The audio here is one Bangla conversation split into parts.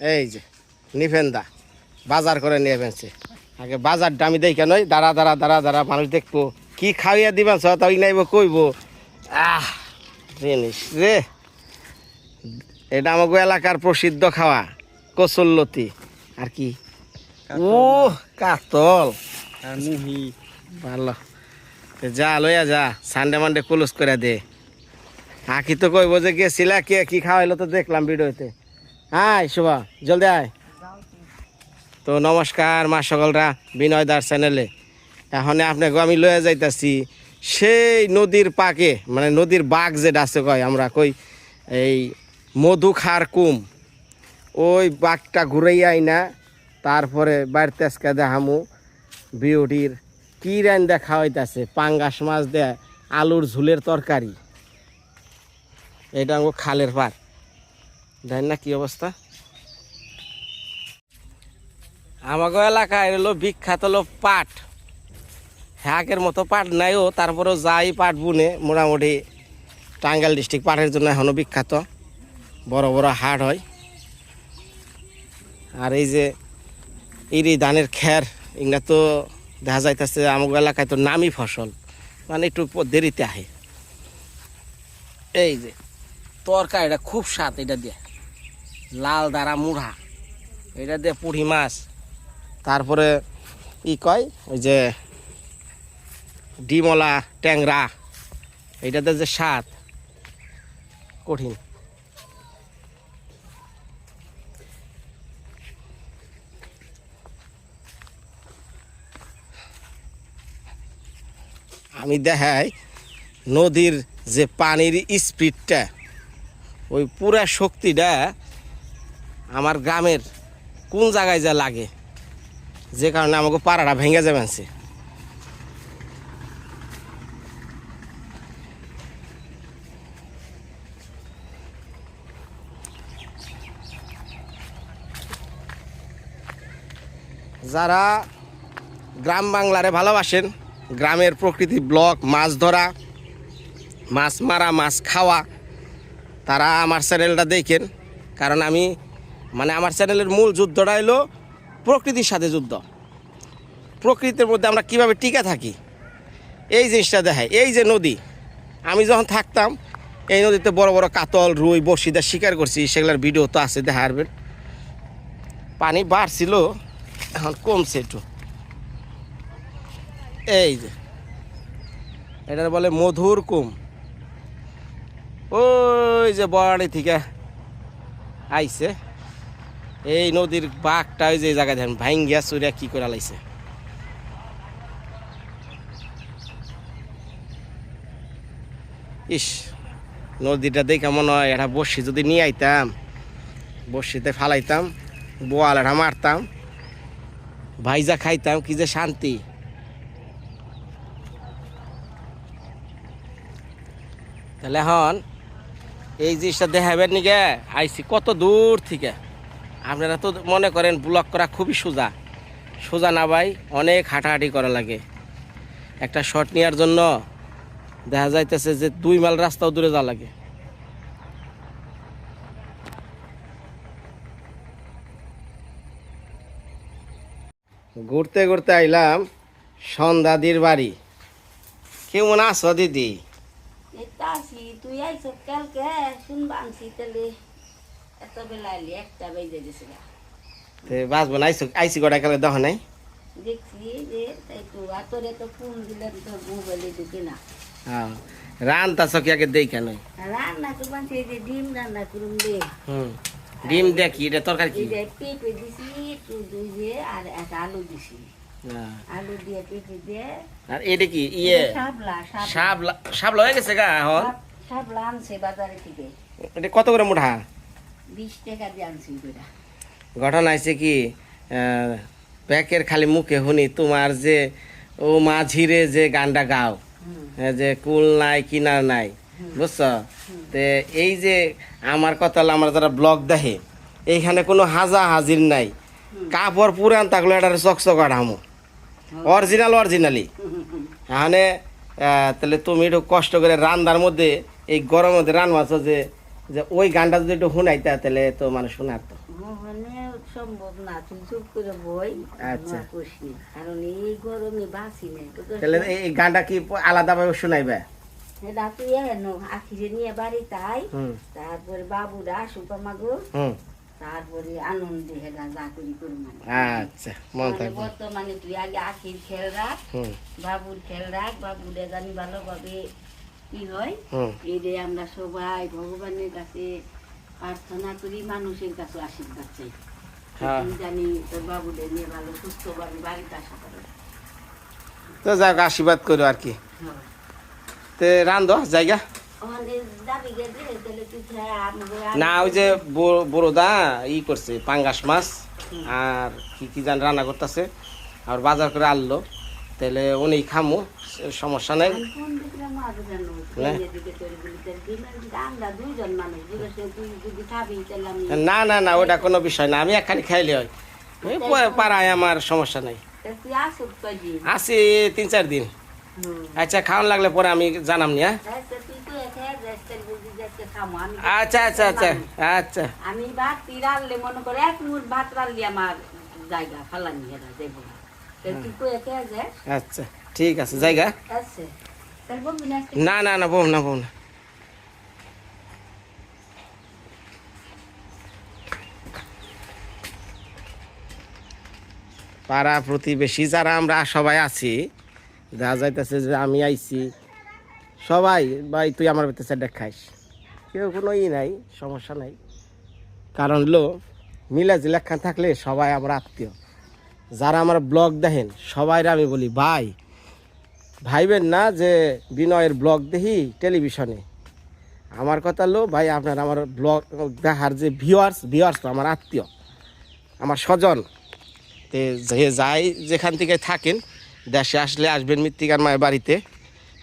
এই যে নিফেন্দা বাজার করে নিয়ে ফেলছে। আগে বাজারটা আমি দেখে নই দাঁড়া দাঁড়া দাঁড়া দাঁড়া মানুষ দেখব। কি খাওয়াইয়া দিবেন সব তাই নাইব কইব। আহ জিনিস রে। এটা আমাকে এলাকার প্রসিদ্ধ খাওয়া কসল্লতি আর কি? ও কাতল। আর মুহি। ভালো। যা লইয়া যা সানডে মানডে ক্লোজ করে দে। আঁকি তো কইব যে গেছিলা কে কি খাওয়াইলো তো দেখলাম ভিডিওতে। আয় শুভা। জলদি আয়। তো নমস্কার মা সকলরা, বিনয় দার চ্যানেলে এখন আপনাকে আমি লইয়া যাইতাছি সেই নদীর পাকে মানে নদীর বাঘ যেটা আছে কয়, আমরা কই এই মধু খার কুম। ওই বাঘটা ঘুরাইয়া আইনা, তারপরে বাড়িতে আজকে দেখামু। বিউটির কি রান দেখা হইতাছে, পাঙ্গাস মাছ দেয়, আলুর ঝুলের তরকারি। এটা খালের পার দেখেন না কি অবস্থা? আমাকে এলাকায় হলো বিখ্যাত হলো পাট। হ্যাকের মতো পাট নাইও তারপরেও যাই পাট বুনে, মোটামুটি টাঙ্গাইল ডিস্ট্রিক্ট পাটের জন্য এখনও বিখ্যাত। বড় বড় হাট হয়। আর এই যে ইরি ধানের খ্যার এগুলা তো দেখা যাইতেছে আমাকে এলাকায় তো নামি ফসল মানে একটু দেরিতে আহে। এই যে তরকারিটা খুব স্বাদ এটা দিয়ে। লাল দাঁড়া মুড়া। এটা দিয়ে পুঁটি মাছ। তারপরে ই কয়? ওই যে ডিমলা ট্যাংরা। এইটাতে যে স্বাদ, কঠিন। আমি দেখাই নদীর যে পানির স্পিডটা, ওই পুরা শক্তিটা আমার গ্রামের কোন জায়গায় যা লাগে, যে কারণে আমাকে পাড়াটা ভেঙে যাবে আনছে। যারা গ্রাম বাংলারে ভালোবাসেন, গ্রামের প্রকৃতি ব্লক, মাছ ধরা, মাছ মারা, মাছ খাওয়া, তারা আমার চ্যানেলটা দেখেন, কারণ আমি মানে আমার চ্যানেলের মূল যুদ্ধটা হলো প্রকৃতির সাথে যুদ্ধ। প্রকৃতির মধ্যে আমরা কীভাবে টিকে থাকি? এই জিনিসটা দেখায়। এই যে নদী, আমি যখন থাকতাম, এই নদীতে বড় বড় কাতল, রুই বসিদা শিকার করছি, সেগুলোর ভিডিও তো আছে, দেখা আসবেন পানি বাড়ছিল, এখন কমছে একটু। এই যে এটা বলে মধুর কুম। ওই যে বড়াড়ি থেকে আইছে। এই নদীর বাঘটা ওই যে জায়গায় দেখেন ভাঙ্গিয়া চুরিয়া কি করে লাইছে। ইস, নদীটা দেখে মনে হয় এটা বসি যদি নিয়ে আইতাম বসিতে ফালাইতাম, বোয়াল এটা মারতাম, ভাইজা খাইতাম, কি যে শান্তি। তাহলে এখন এই জিনিসটা দেখাবেন নিকে? আইসি কত দূর থেকে? আপনারা তো মনে করেন ব্লক করা খুবই সোজা। সোজা না ভাই অনেক হাঁটাহাঁটি করা লাগে। একটা শট নেওয়ার জন্য দেখা যাইতেছে যে দুই মাইল রাস্তাও দূরে যাওয়া লাগে। ঘুরতে ঘুরতে আইলাম সন্ধ্যাদির বাড়ি। কেমন আছো দিদি? তুই আইস কালকে? তাহলে এত বেলা এলি একটা বেজে গেছে তে বাঁচবো না আইসো কালে দেখ নাই? দেখছি যে তাই তো আতরে তো ফোন দিলেন তো মোবাইলে ঢুকে না। হ্যাঁ রান্তা চকিয়াকে দেই কেন রান্না যে ডিম রান্না করুন দে। হুম ডিম দেখি এটা তরকারি কি? পেঁপে দিছি একটু আর একটা আলু দিছি। হ্যাঁ। আলু দিয়ে পেঁপে দিয়ে আর এটা কি ইয়ে? সাবলা সাবলা সাবলা হয়ে গেছে গা এখন? আনছে বাজারে থেকে। এটা কত করে মুঠা বিশ টাকা দিয়ে আনছি দুটা ঘটনা আছে কি প্যাকের খালি মুখে শুনি তোমার যে ও মাঝিরে যে গানটা গাও যে কুল নাই কিনার নাই বুঝছ? তে এই যে আমার কথা হলো আমার যারা ব্লগ দেখে এইখানে কোনো হাজা হাজির নাই। কাপড় পুরান থাকলে এটা চকচক আড়ামো অরিজিনাল অরিজিনালি। এখানে আহ, তাহলে তুমি একটু কষ্ট করে রান্নার মধ্যে এই গরমের মধ্যে রান মাছ যে যে ওই গানটা যদি একটু শুনাইতা তাহলে তো মানে শোনার তো। সম্ভব না তুই চুপ করে বই আচ্ছা। কারণ এই গরমে বাঁচি নেই তো তো তাহলে এই এই গানটা কি আলাদাভাবে শোনাইবে? সেটা তুই এনো আখিরে নিয়ে বাড়ি তাই। তারপরে বাবুরা আসুক আমাগো। তারপরে আনন্দে করি আচ্ছা মন মানে থাকবে। বর্তমানে তুই আগে আখির খেল রাখ বাবুর খেল রাখ বাবুরে জানি ভালোভাবে কি হয়? যে আমরা সবাই ভগবানের কাছে প্রার্থনা করি মানুষের কাছে আশীর্বাদ চাই। হ্যাঁ। জানি তোর বাবুদের নিয়ে ভালো সুস্থভাবে বাড়িতে আসা করে। তো যাক আশীর্বাদ করো আর কি। তে রান্ধ জায়গা? না ওই যে বড়- বড়দা ই করছে পাঙ্গাস মাছ। আর কি কি জান রান্না করতেছে আর বাজার করে আনলো। তাহলে উনি খামু সমস্যা নাই। না। না না ওটা কোনো বিষয় না আমি একখানি খাইলে হয়। পাড়ায় আমার সমস্যা নাই। আছি তিন চার দিন। আচ্ছা খাওয়ান লাগলে পরে আমি জানাম নি হ্যাঁ? আচ্ছা, আচ্ছা আচ্ছা আচ্ছা। আমি ভাত মনে করে এক মুঠ ভাত রানলি আমার জায়গা ফালানি দেব আচ্ছা ঠিক আছে জায়গা? না না না না না বউ না। পাড়া প্রতিবেশী যারা আমরা সবাই আছি যা যাইতেছে যে আমি আইছি সবাই ভাই তুই আমার ভিতরে সেটা খাইস। কেউ কোনো ই নাই সমস্যা নাই। কারণ লো মিলা জিলাখান থাকলে সবাই আমার আত্মীয়। যারা আমার ব্লগ দেখেন সবাই আমি বলি, ভাই, ভাইবেন না যে বিনয়ের ব্লগ দেখি টেলিভিশনে? আমার কথা লো ভাই, আপনার আমার ব্লগ দেখার যে ভিওয়ার্স ভিওয়ার্স তো আমার আত্মীয়, আমার স্বজন। তে যে যাই যেখান থেকে থাকেন, দেশে আসলে আসবেন মৃত্তিকার মায়ের বাড়িতে।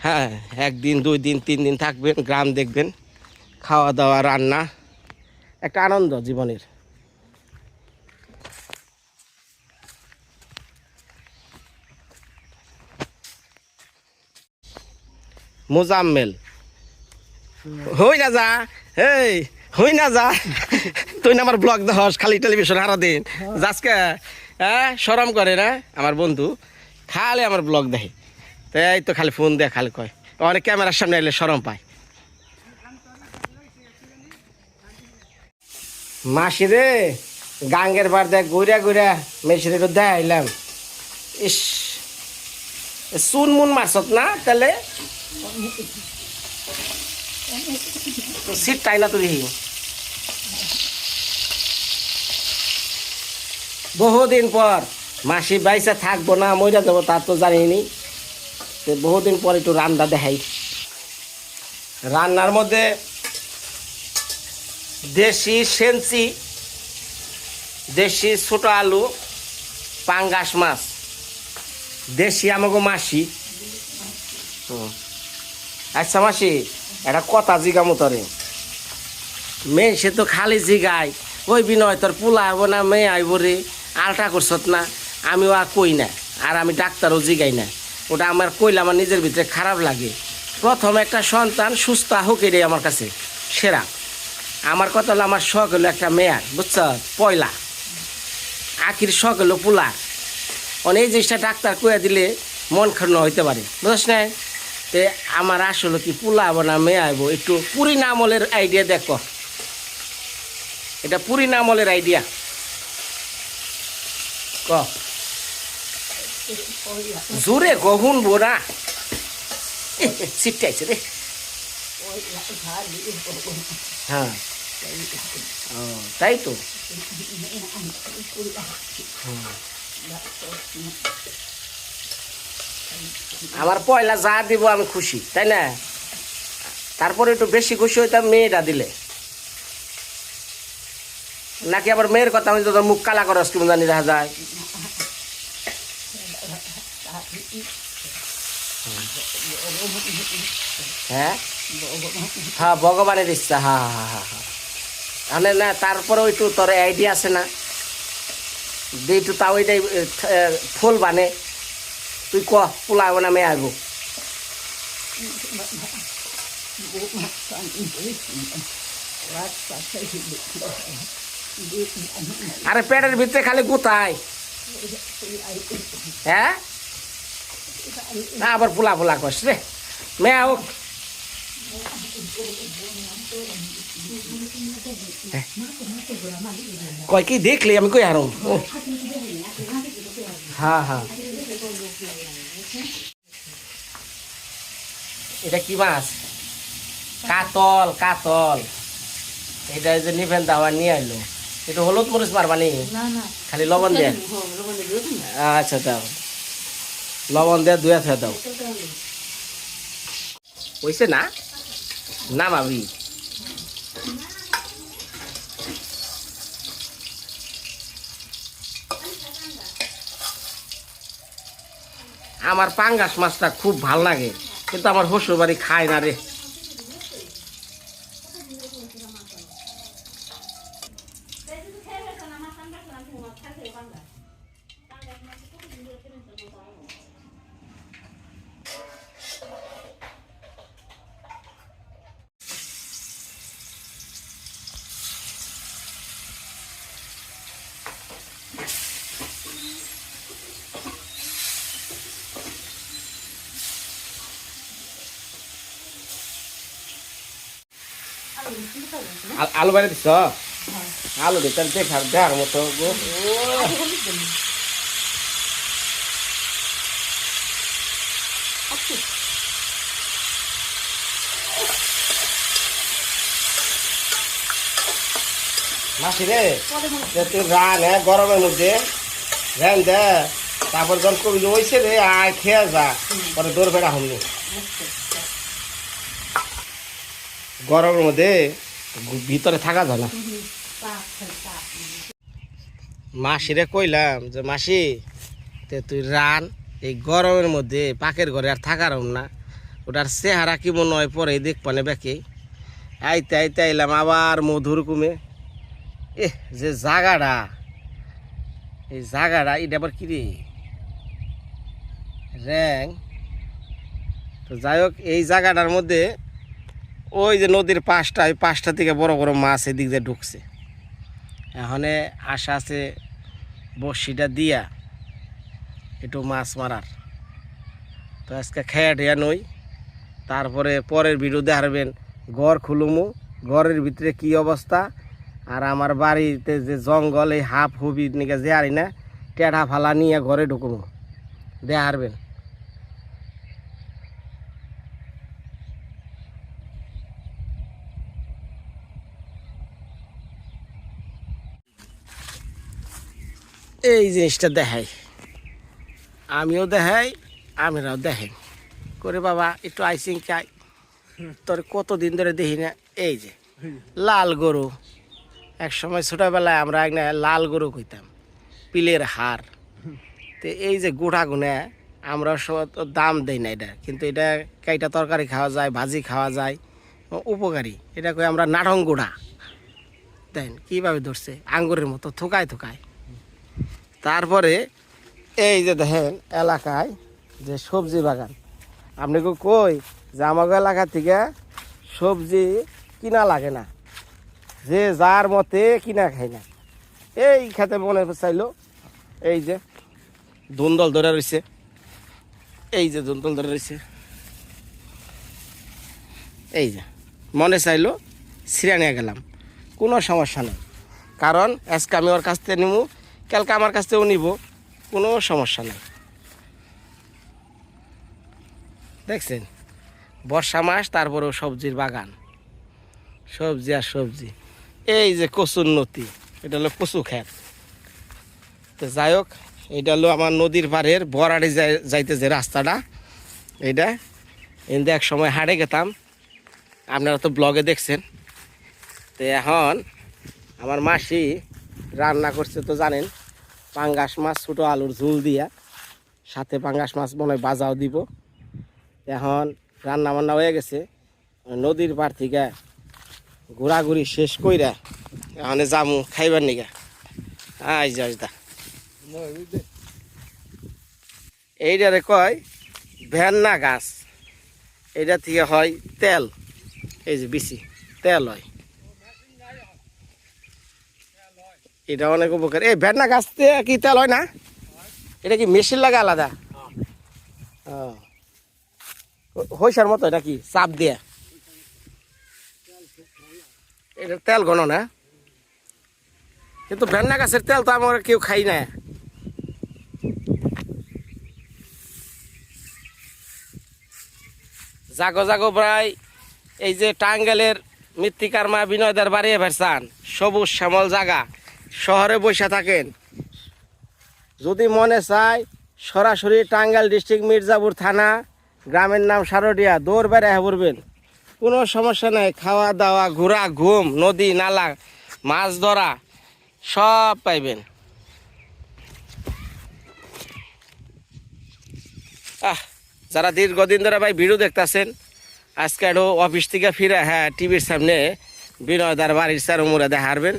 হ্যাঁ একদিন, দুই দিন, তিন দিন থাকবেন, গ্রাম দেখবেন, খাওয়া দাওয়া, রান্না, একটা আনন্দ জীবনের। মোজাম্মেল। হই না যা এই হই না যা। তুই না আমার ব্লগ দেহস খালি টেলিভিশন হারা দিন যাসকে হ্যাঁ সরম করে না? আমার বন্ধু, খালি আমার ব্লগ দেখে। তাই তো খালি ফোন দেয় খালি কয়। অনেক ক্যামেরার সামনে এলে সরম পায়। মাসি রে, গাঙ্গের বার দেখ, ঘুরা ঘুরা মেশিনে একটু দেখাইলাম। ইস চুন মুন মারছত না তাহলে? সিট টাই না তুই বহুদিন পর মাসি বাইসা থাকব না মজা যাব তা তো জানিনি। তো বহুদিন পর একটু রান্না দেখাই। রান্নার মধ্যে দেশি সেন্সি দেশি ছোট আলু, পাঙ্গাস মাছ, দেশি আমাকে মাসি। হুম। আচ্ছা মাসি, একটা কথা জিগামো তরে। মেয়ে সে তো খালি জিগায়, ওই বিনয় তোর পোলা আইব না, মেয়ে আইব রে আলটা করছত না, আমিও আর কই না, আর আমি ডাক্তারও জিগাই না। ওটা আমার কইলে আমার নিজের ভিতরে খারাপ লাগে। প্রথম একটা সন্তান সুস্থ হোক এটাই আমার কাছে, সেরা। আমার কথা হলো আমার শখ হলো একটা মেয়ার বুঝছ, পয়লা। আখির শখ হলো পোলা। অনেক জিনিসটা ডাক্তার কয়ে দিলে মন খারাপ হইতে পারে, বুঝছ না? তে আমার আসলে কি পোলা আইব না মেয়ে আইব একটু পুরি নামলের আইডিয়া দেখো। এটা পুরি নামলের আইডিয়া ক? জোরে গহুন বোরা ছিটাইছে রে। হ্যাঁ। তাই তো? হুম। আমার পয়লা যা দিব আমি খুশি, তাই না? তারপরে একটু বেশি খুশি হইতাম মেয়েটা দিলে। নাকি আবার মেয়ের কথা আমি তোর মুখ কালা করস কেমন জানি দেখা যায়। হ্যাঁ? হ্যাঁ ভগবানের ইচ্ছা হ্যাঁ হ্যাঁ হ্যাঁ হ্যাঁ তাহলে না তারপরে একটু তোর আইডিয়া আছে না? যে একটু তাও এটাই ফুল বানে। তুই ক পোলাব না মেয়ে আইব। আরে পেটের ভিতরে খালি গুতায় হ্যাঁ? না, আবার ফুলা ফুলা করছ রে। মেয়া হোক। কয়, কি দেখলি? আমি কই আরও হ্যাঁ হ্যাঁ। এটা কি মাছ? কাতল কাতল। এটা যে নিভেন দাওয়া নিয়ে আইলো। এটা হলুদ মরিচ মারবানি খালি লবণ দিয়ে? আচ্ছা দাও। লবণ দিয়ে দুয়া থে দাও। হইছে না? না ভাবি। আমার পাঙ্গাস মাছটা খুব ভালো লাগে। কিন্তু আমার শ্বশুর বাড়ি খায় না রে। আল- বাইরে দিছ? আলু দিতে দেখার দেখার মতো। মাসি রে তুই হ্যাঁ গরমের মধ্যে। রান দে। তারপর যখন কবি ওইছে রে, আয়, খেয়ে যা। পরে দৌড় ফেরা হমনি। গরমের মধ্যে ভিতরে থাকা যায় না। মাসিরে কইলাম যে মাসি তে তুই রান এই গরমের মধ্যে পাকের ঘরে আর থাকার না। ওটার চেহারা কি মনে হয় পরে দেখ পানে বেঁকে আইতে আইতে আইলাম আবার মধুর কুমে এ যে জাগাটা এই জাগাটা এটা আবার কি রে? র্যাং তো যাই হোক এই জায়গাটার মধ্যে ওই যে নদীর পাশটা, ওই পাশটা থেকে বড় বড় মাছ এদিক দিয়ে ঢুকছে। এখানে আশা আছে বড়শিটা দিয়া একটু মাছ মারার। তো আজকে খেয়ে নই। তারপরে পরের ভিডিও দেখাবেন, ঘর খুলুমু, ঘরের ভিতরে কি অবস্থা, আর আমার বাড়িতে যে জঙ্গল, এই হাফ হুবি নিকে যে আরি না টেঢা ফালা নিয়ে ঘরে ঢুকুমু। দেখারবেন এই জিনিসটা দেখাই। আমিও দেখাই, আমিরাও দেখাই। করে বাবা, একটু আইসিং চাই তোর কতদিন ধরে দেখি না? এই যে, লাল গরু। এক সময় ছোটোবেলায় আমরা এক লাল গরু কইতাম, পিলের হার তো এই যে গোটা গুনে আমরা সব দাম দেই না এটা। কিন্তু এটা কাইটা তরকারি খাওয়া যায়, ভাজি খাওয়া যায়, উপকারী। এটা কই আমরা নাটং গোড়া। দেন, কীভাবে ধরছে? আঙ্গুরের মতো থোকায় থোকায়। তারপরে এই যে দেখেন এলাকায় যে সবজি বাগান। আপনি কো কই আমাকে এলাকা থেকে সবজি কিনা লাগে না। যে যার মতে কিনা খায় না। এই খেতে মনে চাইলো, এই যে ধুন্দল ধরে রয়েছে এই যে ধুন্দল ধরে রয়েছে এই যে মনে চাইলো, ছিঁড়ে নিয়ে গেলাম। কোনো সমস্যা নেই। কারণ আজকে আমি ওর কাছ থেকে নিবো কালকে আমার কাছ থেকেও নিব, কোনো সমস্যা নেই। দেখছেন? বর্ষা মাস, তারপরেও সবজির বাগান। সবজি আর সবজি। এই যে কচুর নদী এটা হলো কচু খেত তো যাই হোক, এটা হলো আমার নদীর পাড়ের বরাড়ি যাই- যাইতে যে রাস্তাটা, এইটা। এতে এক সময় হাটে গেতাম, আপনারা তো ব্লগে দেখছেন। তো এখন আমার মাসি রান্না করছে তো জানেন পাঙ্গাস মাছ, ছোটো আলুর ঝুল দিয়া সাথে পাঙ্গাস মাছ মনে হয় বাজাও দিব। এখন রান্না বান্না হয়ে গেছে। নদীর পাড় থেকে ঘোরাঘুরি শেষ কইরা এখানে জামু খাইবার নিগা। আই যাস দা এইটারে কয়, ভেন্না গাছ। এইটা থেকে হয় তেল। এই যে বিচি, তেল হয়। এটা অনেক উপকার। এই ভেন্না গাছ কি তেল হয় না? এটা কি মেশিন লাগে আলাদা? হইসার মতো এটা কি? চাপ দিয়ে। এটা তেল ঘন না? কিন্তু ভেন্না গাছের তেল তো আমরা কেউ খাই না। জাগো জাগো প্রায় এই যে টাঙ্গেলের মৃত্তিকার মা বিনয়দার বাড়িয়ে ভেরসান সবুজ শ্যামল জাগা। শহরে বসে থাকেন। যদি মনে চায়, সরাসরি টাঙ্গাইল ডিস্ট্রিক্ট মির্জাপুর থানা, গ্রামের নাম সারডিয়া দৌড় বেড়ে পড়বেন কোনো সমস্যা নাই, খাওয়া দাওয়া, ঘোরা, ঘুম, নদী, নালা, মাছ ধরা, সব পাইবেন। আহ, যারা দীর্ঘদিন ধরে ভাই ভিডিও দেখতেছেন, আজকে একটু অফিস থেকে ফিরে হ্যাঁ টিভির সামনে বিনয়দার বাড়ির স্যার উমরে দেখারবেন।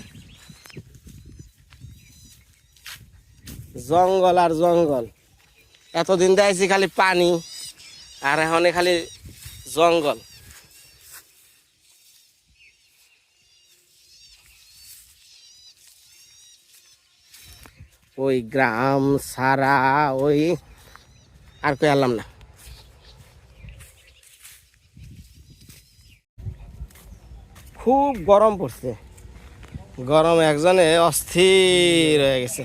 জঙ্গল আর জঙ্গল। এতদিন দেখছি খালি পানি, আর এখন খালি জঙ্গল। ওই গ্রাম সারা ওই আর কই না। খুব গরম পড়ছে। গরম একজনে অস্থির হয়ে গেছে।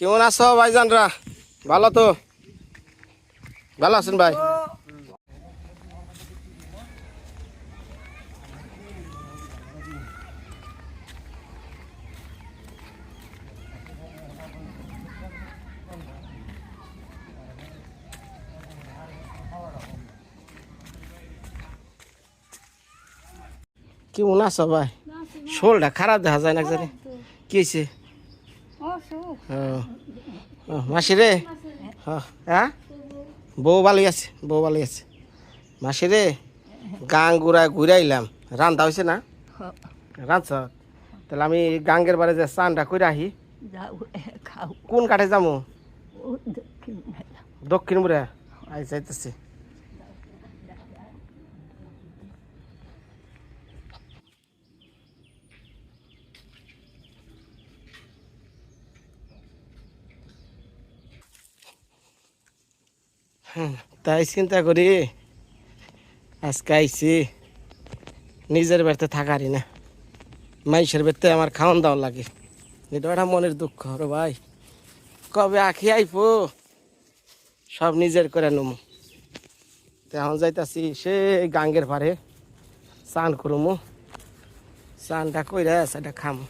কেমন আছো ভাইজানরা? ভালো তো? ভালো আছেন ভাই? কেমন আছো ভাই? শোলটা খারাপ দেখা যায় না কি হয়েছে মাসি রে হ্যাঁ? বউ ভালোই আছে বউ ভালোই আছে। মাসি রে গাং ঘুরে ঘুরাইলাম। রান্ধা হয়েছে না? রাঁধছ তাহলে আমি গাঙ্গের বারে যে চানটা করে আহি। কোন কাঠে যাব দক্ষিণ বুড়া দক্ষিণ মুড়ে আই যাইতেছি। তাই চিন্তা করি, আজকে আইছি, নিজের বাড়িতে থাকারই না, মাইসের বাড়িতে আমার খাওয়ান দাওয়া লাগে। এটা একটা মনের দুঃখ রে ভাই। কবে আখি আইপো সব নিজের করে নমু। এখন যাইতাছি সে গাঙ্গের পারে চান করুমু। চানটা কইরা সেটা খামু।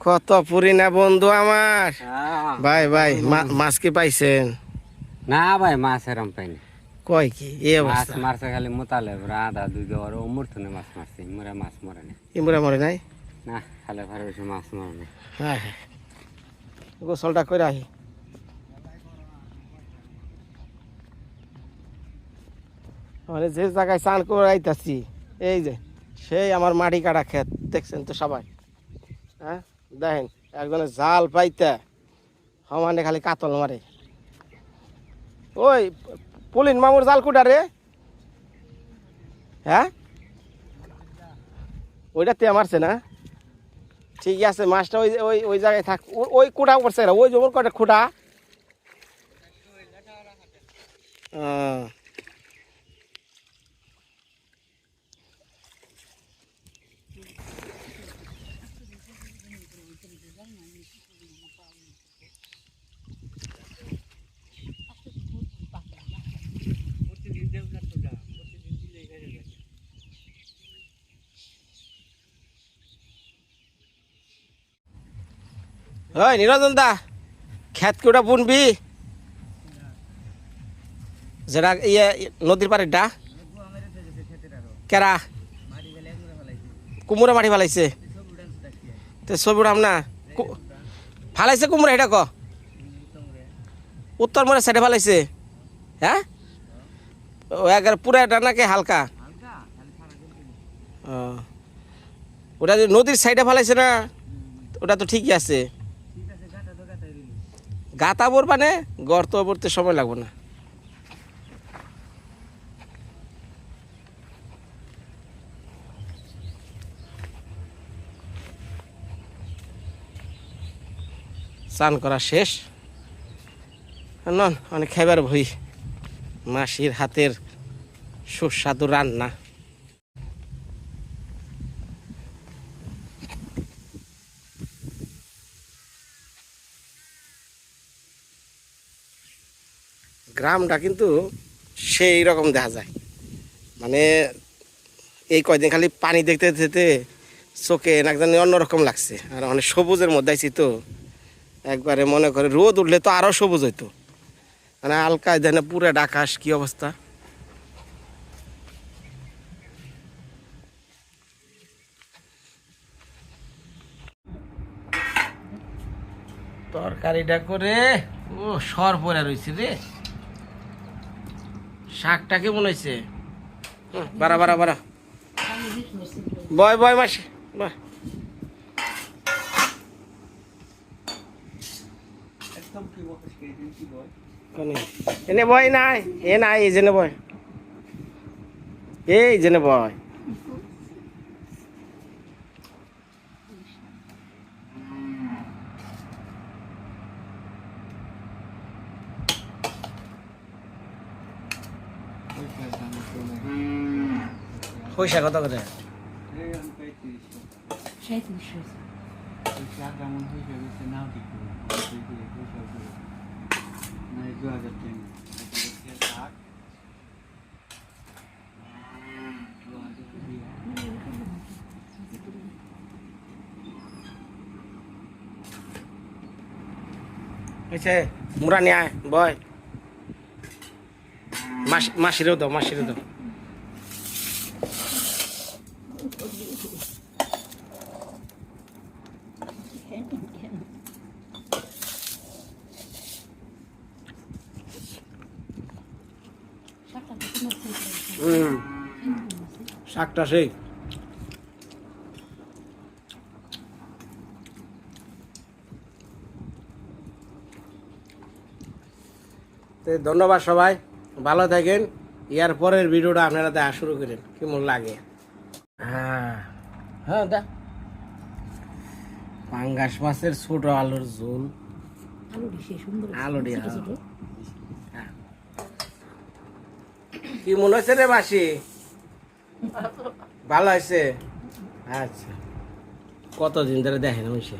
কত পুরি না বন্ধু আমার। ভাই ভাই মাছ কি পাইছেন? না ভাই মাছ এরম পাইনি। কয় কি? এই মাছ মারছে খালি মোতালে আধা দুই গর ও মূর্তনে মাছ মারছে মোরা মাছ মরে না ইমরা মরে নাই? না খালে ভারে বেশি মাছ মরে না হ্যাঁ হ্যাঁ। গোসলটা করে আহি। মানে যে জায়গায় চান করে আইতাছি এই যে সেই আমার মাটি কাটা ক্ষেত দেখছেন তো সবাই? হ্যাঁ? দেখেন, একজনে জাল পাইতে সমানে খালি কাতল মারে। ওই, পুলিন মামুর জাল কুটা রে? হ্যাঁ? ওইটা তে মারছে না? ঠিক আছে, মাছটা ওই ওই ওই জায়গায় থাক। ওই কুটা করছে ওই জমর কটা? খুঁটা আহ। ওই নিরঞ্জন দা খেত কুটা বুনবি? যেটা ইয়ে নদীর পাড়েরটা কেরা? কুমুরা মাটি ফালাইছে। তো ছবি উঠাম না। ফালাইছে কুমুরা, এটা ক? উত্তর মোড়ের সাইডে ফালাইছে। হ্যাঁ? একবার পুরা নাকি হালকা? ও। ওটা যে নদীর সাইডে ফালাইছে না? ওটা তো ঠিকই আছে। গাতা বোর মানে গর্ত পড়তে সময় লাগবে না। স্নান করা শেষ। নন অনেক খাইবার ভই মাসির হাতের সুস্বাদু রান্না। গ্রামটা কিন্তু সেই রকম দেখা যায়। মানে এই কয়দিন খালি পানি দেখতে দেখতে চোখে না জানি অন্যরকম লাগছে। আর অনেক সবুজের মধ্যে আছি তো। একবারে মনে করে রোদ উঠলে তো আরও সবুজ হইতো। মানে হালকা দেন পুরো আকাশ কি অবস্থা? তরকারিটা করে ও সর পরে রয়েছে রে। শাকটা কেমন হয়েছে হুম, বাড়া বাড়া বাড়া। বয় বয় মাসি বয়। কোনে? এনে বয় নাই এ নাই এই জেনে বয়। এই জেনে বয়। পয়সা কত করে? হয়েছে মুরা নিয়ে আয় বয়। মাসি মাসিরও দাও মাসিরও দাও হুম শাকটা সেই। ধন্যবাদ সবাই ভালো থাকেন। ইয়ার পরের ভিডিওটা আপনারা দেখা শুরু করেন কেমন লাগে? হ্যাঁ। হ্যাঁ দা। পাঙ্গাস মাছের ছোট আলুর ঝোল। আলু দিয়ে হ্যাঁ। কি মনে হচ্ছে রে মাসি ভালো হয়েছে আচ্ছা। কতদিন ধরে দেখেন হয়েছে